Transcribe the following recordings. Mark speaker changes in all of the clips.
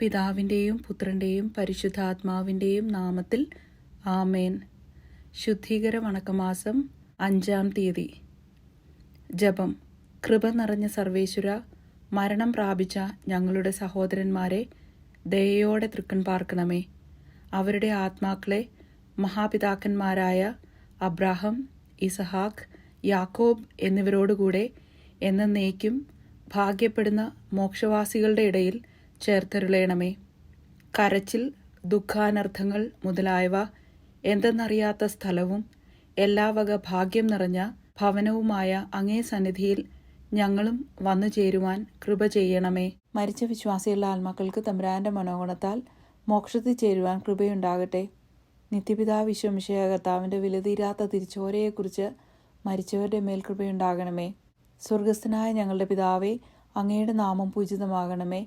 Speaker 1: പിതാവിന്റെയും പുത്രന്റെയും പരിശുദ്ധാത്മാവിന്റെയും നാമത്തിൽ ആമേൻ. ശുദ്ധീകര വണക്കമാസം അഞ്ചാം തീയതി. ജപം. കൃപ നിറഞ്ഞ സർവേശ്വര മരണം പ്രാപിച്ച ഞങ്ങളുടെ സഹോദരന്മാരെ ദയയോടെ തൃക്കൺ പാർക്കണമേ. അവരുടെ ആത്മാക്കളെ മഹാപിതാക്കന്മാരായ അബ്രാഹം ഇസഹാഖ് യാക്കോബ് എന്നിവരോടുകൂടെ എന്നേക്കും ഭാഗ്യപ്പെടുന്ന മോക്ഷവാസികളുടെ ഇടയിൽ ചേർത്തരുളയണമേ. കരച്ചിൽ ദുഃഖാനർത്ഥങ്ങൾ മുതലായവ എന്തെന്നറിയാത്ത സ്ഥലവും എല്ലാ വക ഭാഗ്യം നിറഞ്ഞ ഭവനവുമായ അങ്ങേ സന്നിധിയിൽ ഞങ്ങളും വന്നു ചേരുവാൻ കൃപ ചെയ്യണമേ. മരിച്ച വിശ്വാസിയുള്ള ആത്മാക്കൾക്ക് തമ്പുരാന്റെ മനോഗുണത്താൽ മോക്ഷത്തിൽ ചേരുവാൻ കൃപയുണ്ടാകട്ടെ. നിത്യപിതാ വിശ്വമിഷയ കർത്താവിന്റെ വിലതീരാത്ത തിരിച്ചോരയെക്കുറിച്ച് മരിച്ചവരുടെ മേൽ കൃപയുണ്ടാകണമേ. സ്വർഗസ്ഥനായ ഞങ്ങളുടെ പിതാവേ അങ്ങയുടെ നാമം പൂജിതമാകണമേ.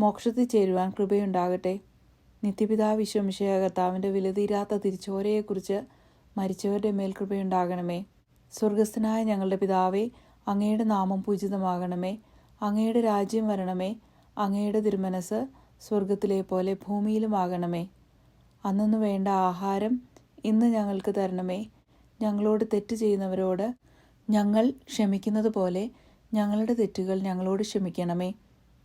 Speaker 1: മോക്ഷത്തിൽ ചേരുവാൻ കൃപയുണ്ടാകട്ടെ. നിത്യപിതാ വിശ്വമിഷയ കർത്താവിന്റെ വിലതീരാത്ത തിരിച്ചോരയെക്കുറിച്ച് മരിച്ചവരുടെ മേൽ കൃപയുണ്ടാകണമേ. സ്വർഗസ്ഥനായ ഞങ്ങളുടെ പിതാവേ അങ്ങയുടെ നാമം പൂജിതമാകണമേ. അങ്ങയുടെ രാജ്യം വരണമേ. അങ്ങയുടെ തിരുമനസ് സ്വർഗത്തിലെ പോലെ ഭൂമിയിലുമാകണമേ. അന്നു വേണ്ട ആഹാരം ഇന്ന് ഞങ്ങൾക്ക് തരണമേ. ഞങ്ങളോട് തെറ്റ് ചെയ്യുന്നവരോട് ഞങ്ങൾ ക്ഷമിക്കുന്നത് പോലെ ഞങ്ങളുടെ തെറ്റുകൾ ഞങ്ങളോട് ക്ഷമിക്കണമേ.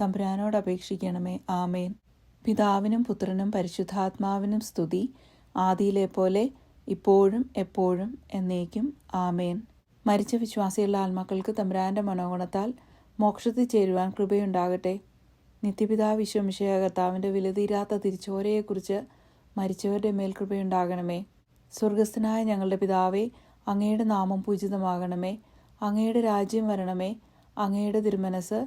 Speaker 1: തമ്പുരാനോട് അപേക്ഷിക്കണമേ. ആമേൻ. പിതാവിനും പുത്രനും പരിശുദ്ധാത്മാവിനും സ്തുതി. ആദിയിലെ പോലെ ഇപ്പോഴും എപ്പോഴും എന്നേക്കും. ആമേൻ. മരിച്ച വിശ്വാസികളുടെ ആത്മാക്കൾക്ക് തമ്പ്രാന്റെ മനോഗുണത്താൽ മോക്ഷത്തിൽ ചേരുവാൻ കൃപയുണ്ടാകട്ടെ. നിത്യപിതാവ് വിശ്വമിഷയ കർത്താവിന്റെ വിലതീരാത്ത തിരിച്ചോരയെക്കുറിച്ച് മരിച്ചവരുടെ മേൽ കൃപയുണ്ടാകണമേ. സ്വർഗസ്ഥനായ ഞങ്ങളുടെ പിതാവേ അങ്ങയുടെ നാമം പൂജിതമാകണമേ. അങ്ങയുടെ രാജ്യം വരണമേ. അങ്ങയുടെ തിരുമനസ്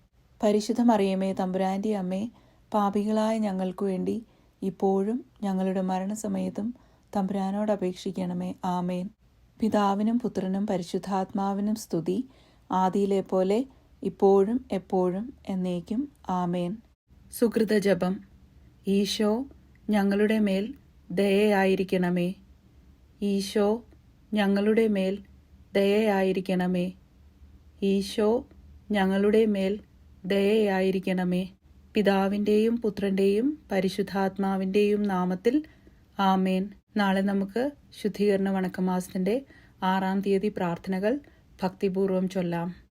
Speaker 1: പരിശുദ്ധ മറിയമേ തമ്പുരാന്റെ അമ്മേ പാപികളായ ഞങ്ങൾക്ക് വേണ്ടി ഇപ്പോഴും ഞങ്ങളുടെ മരണസമയത്തും തമ്പുരാനോട് അപേക്ഷിക്കണമേ. ആമേൻ. പിതാവിനും പുത്രനും പരിശുദ്ധാത്മാവിനും സ്തുതി. ആദിയിലെ പോലെ ഇപ്പോഴും എപ്പോഴും എന്നേക്കും. ആമേൻ. സുഹൃത ജപം ഈശോ ഞങ്ങളുടെ മേൽ ദയയായിരിക്കണമേ. ഈശോ ഞങ്ങളുടെ മേൽ ദയയായിരിക്കണമേ. ഈശോ ഞങ്ങളുടെ മേൽ ദയയായിരിക്കണമേ. പിതാവിന്റെയും പുത്രന്റെയും പരിശുദ്ധാത്മാവിന്റെയും നാമത്തിൽ ആമേൻ. നാളെ നമുക്ക് ശുദ്ധീകരണ വണക്കമാസത്തിന്റെ ആറാം തീയതി പ്രാർത്ഥനകൾ ഭക്തിപൂർവം ചൊല്ലാം.